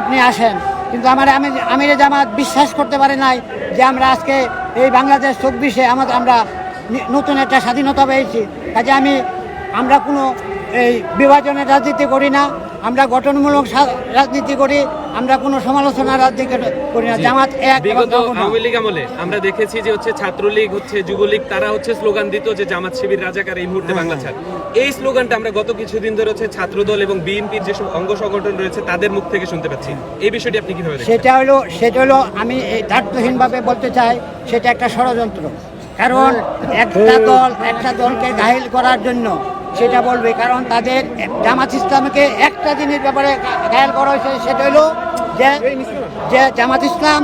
আপনি আসেন। কিন্তু আমার আমি আমিরে জামাত বিশ্বাস করতে পারে নাই যে আমরা আজকে এই বাংলাদেশ চব্বিশে আমাদের আমরা নতুন একটা স্বাধীনতা পেয়েছি। কাজে আমি আমরা কোনো এই বিভাজনের রাজনীতি করি না আমরা গঠনমূলক রাজনীতি করি আমরা কোনো সমালোচনা রাজনীতি করি না। জামাত এক বিগত আওয়ামী লীগ আমলে আমরা দেখেছি যে হচ্ছে ছাত্রলীগ হচ্ছে যুবলীগ তারা হচ্ছে স্লোগান দিত যে জামাত শিবির রাজাকার এই মুহূর্তে বাংলা ছাড়। এই স্লোগানটা আমরা গত কিছুদিন ধরে হচ্ছে ছাত্রদল এবং বিএনপির যেসব অঙ্গ সংগঠন রয়েছে তাদের মুখ থেকে শুনতে পাচ্ছি। এই বিষয়টি আপনি কীভাবে সেটা হলো সেটা হলো আমি এই দায়িত্বহীনভাবে বলতে চাই সেটা একটা ষড়যন্ত্র। কারণ একটা দল একটা দলকে ঘাহিল করার জন্য সেটা বলবে, কারণ তাদের জামাত ইসলামকে একটা জিনিস ব্যাপারে ঘায়াল করা হয়েছে, সেটা হলো যে যে জামাত ইসলাম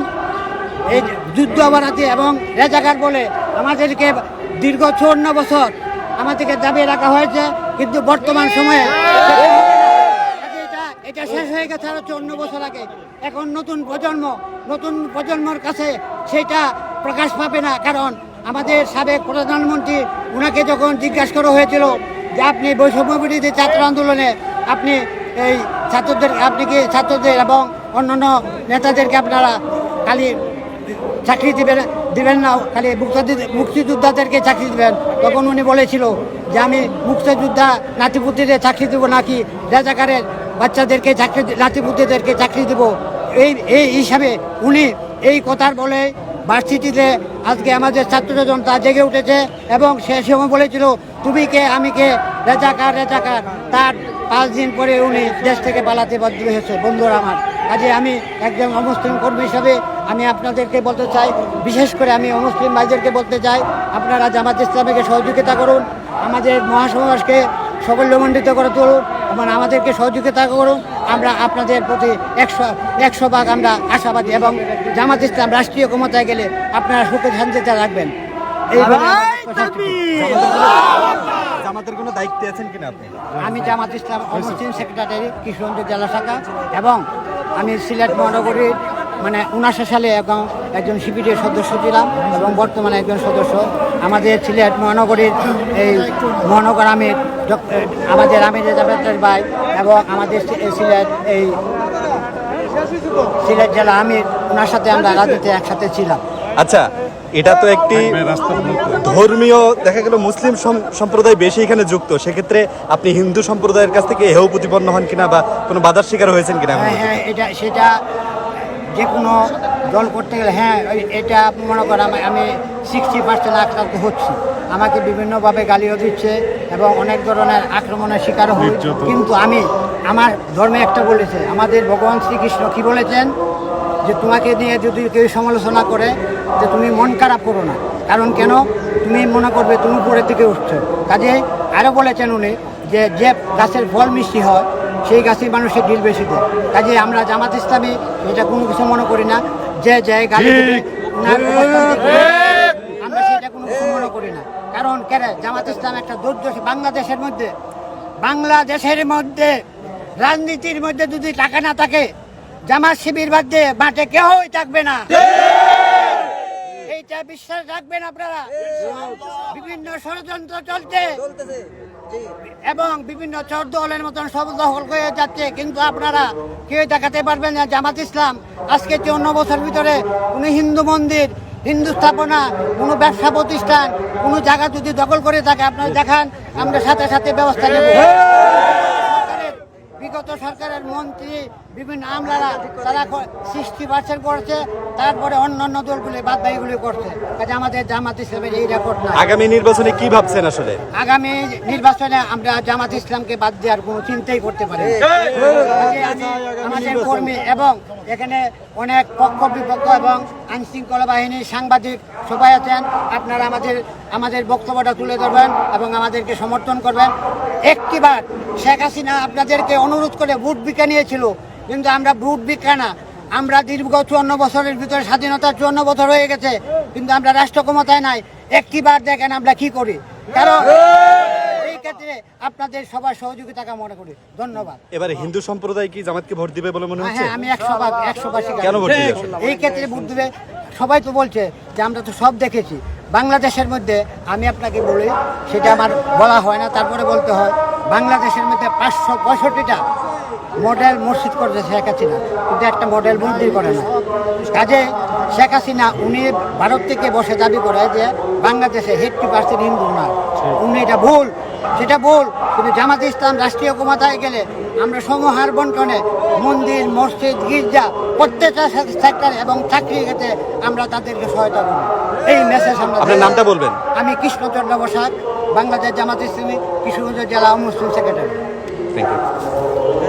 এই যুদ্ধ অপরাধী এবং রেজাকার বলে আমাদেরকে দীর্ঘ চুয়ান্ন বছর আমাদেরকে দাবি রাখা হয়েছে, কিন্তু বর্তমান সময়ে এটা শেষ হয়ে গেছে আরও চুয়ান্ন বছর আগে। এখন নতুন প্রজন্ম, নতুন প্রজন্মর কাছে সেটা প্রকাশ পাবে না, কারণ আমাদের সাবেক প্রধানমন্ত্রী ওনাকে যখন জিজ্ঞাসা করা হয়েছিল যে আপনি বৈষম্য বিরোধী ছাত্র আন্দোলনে আপনি এই ছাত্রদের, আপনি কি ছাত্রদের এবং অন্যান্য নেতাদেরকে আপনারা খালি চাকরি দিবেন, দেবেন না, খালি মুক্তিযুদ্ধ- মুক্তিযোদ্ধাদেরকে চাকরি দিবেন? তখন উনি বলেছিল যে আমি মুক্তিযোদ্ধা নাতিপুতিদের চাকরি দেবো নাকি রাজাকারের বাচ্চাদেরকে চাকরি নাতিপুতিদেরকে চাকরি দেবো? এই এই হিসাবে উনি এই কথার বলে ভার্সিটিতে আজকে আমাদের ছাত্র জনতা জেগে উঠেছে এবং সে সময় বলেছিল, তুমি কে? আমি কে? রেজাকার রেজাকার। তার পাঁচ দিন পরে উনি দেশ থেকে পালাতে বাধ্য হয়েছে, বন্ধুরা আমার। কাজে আমি একজন অমুসলিম কর্মী হিসাবে আমি আপনাদেরকে বলতে চাই, বিশেষ করে আমি অমুসলিম ভাইদেরকে বলতে চাই, আপনারা জামাত ইসলামীকে সহযোগিতা করুন, আমাদের মহাসমাজকে সাফল্যমণ্ডিত করে তুলুন, এবং আমাদেরকে সহযোগিতা করুন। আমরা আপনাদের প্রতি একশো একশো ভাগ আমরা আশাবাদী এবং জামাত ইসলাম রাষ্ট্রীয় ক্ষমতায় গেলে আপনারা সুখে শান্তিতে রাখবেন জামাতের কোনো দায়িত্বে আছেন কিনা আপনি? আমি জামাত ইসলাম মুসলিম সেক্রেটারি কিশোরগঞ্জ জেলা শাখা এবং আমি সিলেট মহানগরীর মানে উনাশি সালে এবং একজন শিবিরের সদস্য ছিলাম এবং বর্তমানে একজন সদস্য। আমাদের সিলেট মহানগরীর এই মহানগর আমির আমাদের আমির জাভেদার ভাই এবং আমাদের সিলেট এই সিলেট জেলা আমির ওনার সাথে আমরা রাজনীতি একসাথে ছিলাম। আচ্ছা এটা তো একটি ধর্মীয় দেখা গেল মুসলিম সম্প্রদায় বেশি এখানে যুক্ত সেক্ষেত্রে আপনি হিন্দু সম্প্রদায়ের কাছ থেকে হেউ প্রতিপন্ন হন কিনা বা কোনো বাধার শিকার হয়েছেন কিনা? হ্যাঁ হ্যাঁ এটা সেটা যে কোনো দল করতে গেলে হ্যাঁ ওই- এটা মনে করেন আমি- আমি সিক্সটি পার্সেন্ট আক্রান্ত হচ্ছি। আমাকে বিভিন্নভাবে গালিও দিচ্ছে এবং অনেক ধরনের আক্রমণের শিকার হই। কিন্তু আমি আমার ধর্মে একটা বলেছে আমাদের ভগবান শ্রীকৃষ্ণ কি বলেছেন? যে তোমাকে নিয়ে যদি কেউ সমালোচনা করে যে তুমি মন খারাপ করো না। কারণ কেন? তুমি মনে করবে তুমি উপরের দিকে উঠছো। কাজে আরও বলেছেন উনি যে যে গাছের ফল মিষ্টি হয় সেই গাছেই মানুষের দিল বেশি দেয়। কাজে আমরা জামাত ইসলামী এটা কোনো কিছু মনে করি না। যে যে গালি দেবে, আমরা সেটা কোনো কিছু মনে করি না। কারণ কেন জামাত ইসলাম একটা দুর্দশী। বাংলাদেশের মধ্যে বাংলাদেশের মধ্যে রাজনীতির মধ্যে যদি টাকা না থাকে জামাত শিবির বাদে মাঠে কেউই থাকবে না। এইটা বিশ্বাস রাখবেন আপনারা। বিভিন্ন ষড়যন্ত্র চলছে। এবং বিভিন্ন চর দলের মতন সব দখল হয়ে যাচ্ছে। কিন্তু আপনারা কেউ দেখাতে পারবেন না জামাত ইসলাম। আজকে চৌন্ন বছর ভিতরে কোনো হিন্দু মন্দির হিন্দু স্থাপনা কোনো ব্যবসা প্রতিষ্ঠান কোনো জায়গা যদি দখল করে থাকে আপনারা দেখান আমরা সাথে সাথে ব্যবস্থা নেব। সরকারের বিগত সরকারের মন্ত্রী বিভিন্ন আমলারা তারা সৃষ্টি পার্সেন্ট করছে তারপরে অন্যান্য দলগুলি বাদ বাকিগুলি করছে। কাজে আমাদের জামাত ইসলামের এই রেকর্ড না আগামী নির্বাচনে কি ভাবছেন আসলে? আগামী নির্বাচনে আমরা জামাত ইসলামকে বাদ দেওয়ার কোনো চিন্তাই করতে পারি আমাদের কর্মী এবং এখানে অনেক পক্ষ বিপক্ষ এবং আইনশৃঙ্খলা বাহিনীর সাংবাদিক সবাই আছেন। আপনারা আমাদের আমাদের বক্তব্যটা তুলে ধরবেন এবং আমাদেরকে সমর্থন করবেন। একটিবার শেখ হাসিনা আপনাদেরকে অনুরোধ করে ভোট বিকা নিয়েছিল। কিন্তু আমরা ভোট বিকা না। আমরা দীর্ঘ চুয়ান্ন বছরের ভিতরে স্বাধীনতা চুয়ান্ন বছর হয়ে গেছে কিন্তু আমরা রাষ্ট্র ক্ষমতায় নাই। একটিবার দেখেন আমরা কি করি। কারণ এই ক্ষেত্রে আপনাদের সবার সহযোগিতা কামনা করি। ধন্যবাদ। এবারে হিন্দু সম্প্রদায় কি জামাতকে ভোট দিবে বলে মনে হ্যাঁ হচ্ছে? হ্যাঁ আমি একশো ভাগ একশো ভাগ কেন ভোট দিবে? এই ক্ষেত্রে ভোট দিবে সবাই তো বলছে যে আমরা তো সব দেখেছি। বাংলাদেশের মধ্যে আমি আপনাকে বলি সেটা আমার বলা হয় না তারপরে বলতে হয় বাংলাদেশের মধ্যে পাঁচশো পঁয়ষট্টিটা মডেল মসজিদ করেছে শেখ হাসিনা কিন্তু একটা মডেল মন্দির করে না। কাজে শেখ হাসিনা উনি ভারত থেকে বসে দাবি করে যে বাংলাদেশে এইটটি পার্সেন্ট হিন্দু না। উনি এটা ভুল সেটা ভুল কিন্তু জামাত ইসলাম রাষ্ট্রীয় ক্ষমতায় গেলে আমরা সমহার বন্টনে মন্দির মসজিদ গির্জা প্রত্যেকটা সেক্টর এবং চাকরি ক্ষেত্রে আমরা তাদেরকে সহায়তা করব। এই মেসেজ আমরা আপনার নামটা বলবেন? আমি কৃষ্ণচন্দ্র বসাক বাংলাদেশ জামাত ইসলামী কিশোরগঞ্জ জেলা মুসলিম সেক্রেটারি থ্যাংক ইউ